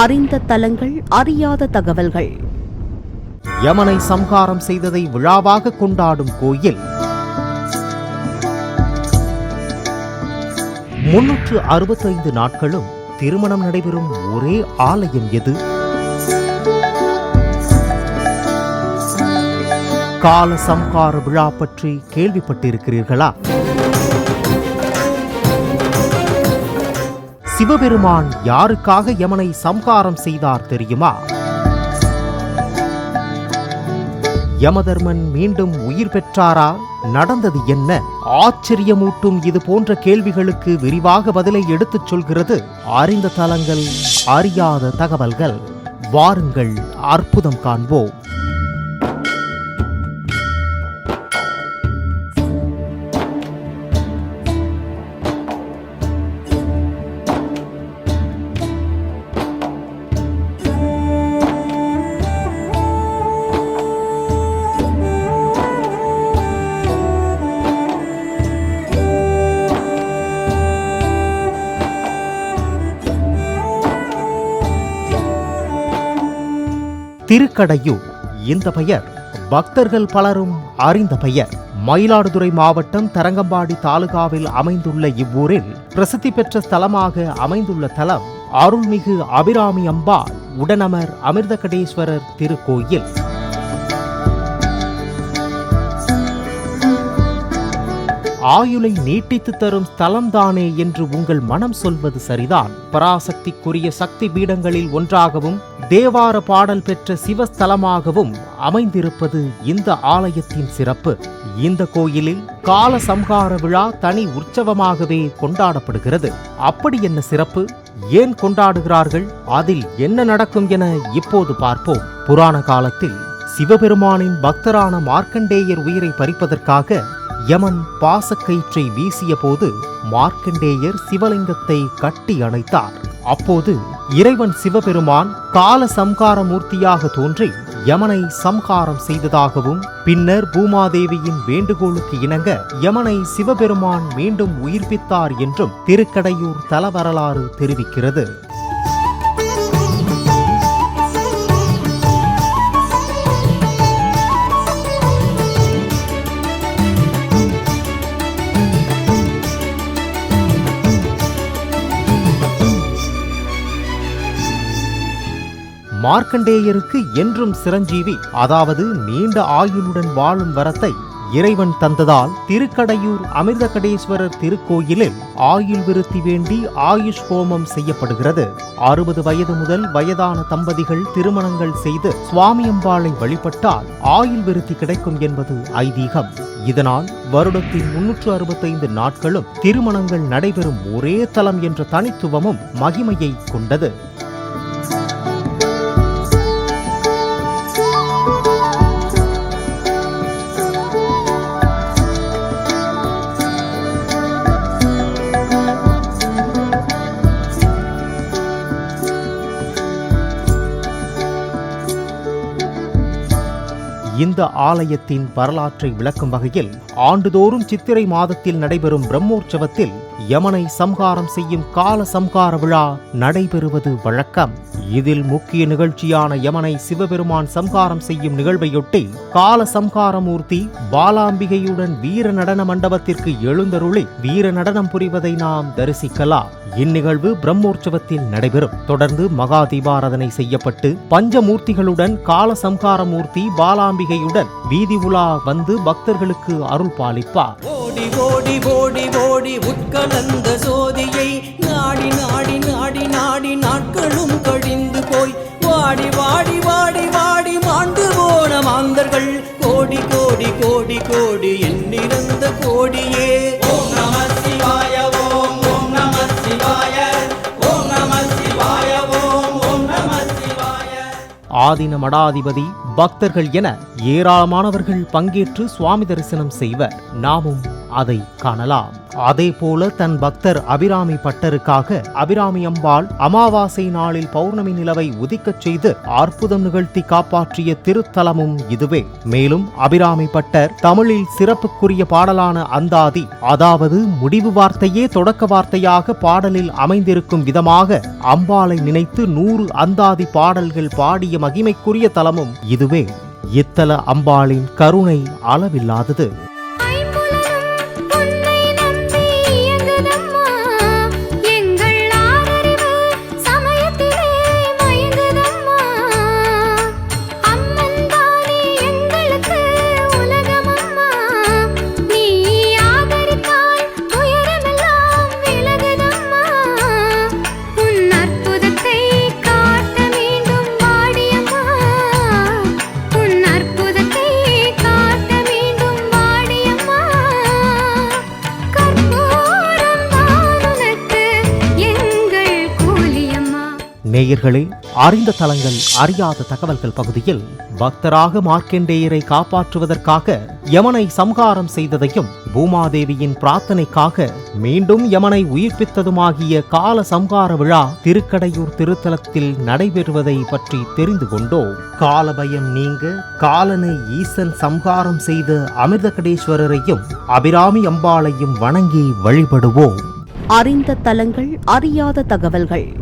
அறிந்த தலங்கள் அறியாத தகவல்கள். யமனை சம்ஹாரம் செய்ததை விழாவாக கொண்டாடும் கோயில். முன்னூற்று அறுபத்தைந்து நாட்களும் திருமணம் நடைபெறும் ஒரே ஆலயம் எது? கால சம்ஹார விழா பற்றி கேள்விப்பட்டிருக்கிறீர்களா? சிவபெருமான் யாருக்காக யமனை சம்ஹாரம் செய்தார் தெரியுமா? யமதர்மன் மீண்டும் உயிர் பெற்றாரா? நடந்தது என்ன? ஆச்சரியமூட்டும் இது போன்ற கேள்விகளுக்கு விரிவாக பதிலை எடுத்துச் சொல்கிறது அறிந்த தலங்கள் அறியாத தகவல்கள். வாருங்கள் அற்புதம் காண்போம். திருக்கடையூர். இந்த பெயர் பக்தர்கள் பலரும் அறிந்த பெயர். மயிலாடுதுறை மாவட்டம் தரங்கம்பாடி தாலுகாவில் அமைந்துள்ள இவ்வூரில் பிரசித்தி பெற்ற ஸ்தலமாக அமைந்துள்ள தலம் அருள்மிகு அபிராமி அம்பாள் உடனமர் அமிர்தகடேஸ்வரர் திருக்கோயில். ஆயுளை நீட்டித்து தரும் ஸ்தலம்தானே என்று உங்கள் மனம் சொல்வது சரிதான். பராசக்திக்குரிய சக்தி பீடங்களில் ஒன்றாகவும் தேவார பாடல் பெற்ற சிவஸ்தலமாகவும் அமைந்திருப்பது இந்த ஆலயத்தின் சிறப்பு. இந்த கோயிலில் கால சம்ஹார விழா தனி உற்சவமாகவே கொண்டாடப்படுகிறது. அப்படி என்ன சிறப்பு? ஏன் கொண்டாடுகிறார்கள்? அதில் என்ன நடக்கும் என இப்போது பார்ப்போம். புராண காலத்தில் சிவபெருமானின் பக்தரான மார்க்கண்டேயர் உயிரை பறிப்பதற்காக யமன் பாசக்கயிற்றை வீசிய போது மார்க்கண்டேயர் சிவலிங்கத்தை கட்டி அணைத்தார். அப்போது இறைவன் சிவபெருமான் கால சம்கார மூர்த்தியாக தோன்றி யமனை சம்ஹாரம் செய்ததாகவும் பின்னர் பூமாதேவியின் வேண்டுகோளுக்கு இணங்க யமனை சிவபெருமான் மீண்டும் உயிர்ப்பித்தார் என்றும் திருக்கடையூர் தலவரலாறு தெரிவிக்கிறது. மார்க்கண்டேயருக்கு என்றும் சிரஞ்சீவி அதாவது நீண்ட ஆயுளுடன் வாழும் வரத்தை இறைவன் தந்ததால் திருக்கடையூர் அமிர்தகடேஸ்வரர் திருக்கோயிலில் ஆயுள் விருத்தி வேண்டி ஆயுஷ் ஹோமம் செய்யப்படுகிறது. அறுபது வயது முதல் வயதான தம்பதிகள் திருமணங்கள் செய்து சுவாமியம்பாளை வழிபட்டால் ஆயுள் விருத்தி கிடைக்கும் என்பது ஐதீகம். இதனால் வருடத்தின் முன்னூற்று அறுபத்தைந்து நாட்களும் திருமணங்கள் நடைபெறும் ஒரே தலம் என்ற தனித்துவமும் மகிமையை கொண்டது. இந்த ஆலயத்தின் வரலாற்றை விளக்கும் வகையில் ஆண்டுதோறும் சித்திரை மாதத்தில் நடைபெறும் பிரம்மோற்சவத்தில் யமனை சம்ஹாரம் செய்யும் கால சம்ஹார விழா நடைபெறுவது வழக்கம். இதில் முக்கிய நிகழ்ச்சியான யமனை சிவபெருமான் சம்ஹாரம் செய்யும் நிகழ்வையொட்டி கால சம்ஹாரமூர்த்தி பாலாம்பிகையுடன் வீர நடன மண்டபத்திற்கு எழுந்தருளி வீர நடனம் புரிவதை நாம் தரிசிக்கலாம். இந்நிகழ்வு பிரம்மோற்சவத்தில் நடைபெறும். தொடர்ந்து மகா தீபாராதனை செய்யப்பட்டு பஞ்சமூர்த்திகளுடன் கால சம்ஹாரமூர்த்தி பாலாம்பிகையுடன் வீதி உலா வந்து பக்தர்களுக்கு அருள் பாலிப்பார். ஓடி ஓடி ஓடி ஓடி உட்கலந்த சோதியை நாடி நாடி நாடி நாடி நாட்களும் கழிந்து போய் வாடி வாடி வாடி வாடி மாண்டு போன மாந்தர்கள் கோடி கோடி கோடி கோடி எண்ணிறந்த கோடியே. ஓம் நம சிவாய ஓம் ஓம் நம சிவாய ஓம் நம சிவாய ஓம் ஓம் நம சிவாய. ஆதின மடாதிபதி பக்தர்கள் என ஏராளமானவர்கள் பங்கேற்று சுவாமி தரிசனம் செய்வர். நாமும் அதை காணலாம். அதே போல தன் பக்தர் அபிராமி பட்டருக்காக அபிராமி அம்பாள் அமாவாசை நாளில் பௌர்ணமி நிலவை உதிக்கச் செய்து அற்புதம் நிகழ்த்தி காப்பாற்றிய திருத்தலமும் இதுவே. மேலும் அபிராமி பட்டர் தமிழில் சிறப்புக்குரிய பாடலான அந்தாதி அதாவது முடிவு வார்த்தையே தொடக்க வார்த்தையாக பாடலில் அமைந்திருக்கும் விதமாக அம்பாளை நினைத்து நூறு அந்தாதி பாடல்கள் பாடிய மகிமைக்குரிய தலமும் இதுவே. இத்தல அம்பாளின் கருணை அளவில்லாதது. நேயர்களே அறிந்த தலங்கள் அறியாத தகவல்கள் பகுதியில் பக்தராக மார்க்கண்டேயரை காப்பாற்றுவதற்காக யமனை சம்ஹாரம் செய்ததையும் பூமாதேவியின் பிரார்த்தனைக்காக மீண்டும் யமனை உயிர்ப்பித்ததுமாகிய கால சம்ஹார விழா திருக்கடையூர் திருத்தலத்தில் நடைபெறுவதை பற்றி தெரிந்து கொண்டோம். காலபயம் நீங்க காலனை ஈசன் சம்ஹாரம் செய்த அமிர்தகடேஸ்வரரையும் அபிராமி அம்பாளையும் வணங்கி வழிபடுவோம். அறிந்த தலங்கள் அறியாத தகவல்கள்.